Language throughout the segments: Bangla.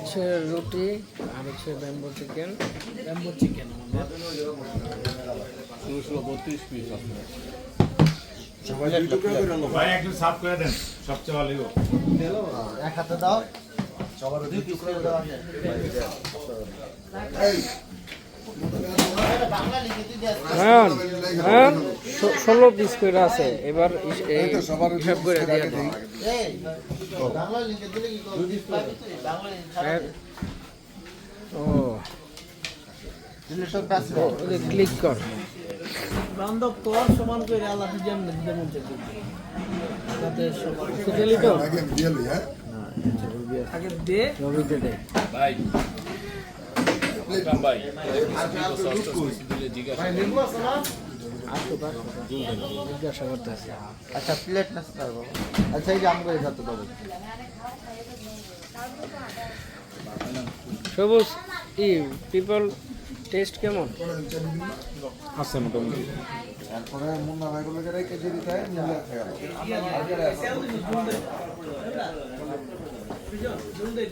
হচ্ছে রুটি আর হচ্ছে ব্যাম্বো চিকেন ব্যাম্বো চিকেন ভাই একটু সাফ করে দেন সবচেয়ে ভালো এক হাতে দাও। সবার টুকরো দাও। হ্যাঁ হ্যাঁ ষোলো পিস করে আছে। এবার ইস- এই সবার হিসাব করে দিয়ে ও। ওদের ক্লিক কর। বান্ধব তোর সমান করে আল্লাহ যেমন যেমন যাতে সবার তো আগে দিয়ে হ্যাঁ আগে দে। ভাই। ভাই জিজ্ঞাসা করতেছে আচ্ছা প্লেট না স্যার বাবা আচ্ছা এই যে এই হাতে দাও সবুজ ই পিপল টেস্ট কেমন তারপরে মুন্না ভাইগুলোকে রেখে দিয়ে দিতে হয় মিলে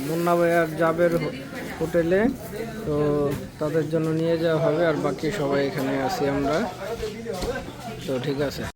মুন্না ভাই আর জাবের হো- হোটেলে, তো তাদের জন্য নিয়ে যাওয়া হবে, আর বাকি সবাই এখানে আছি আমরা। তো ঠিক আছে।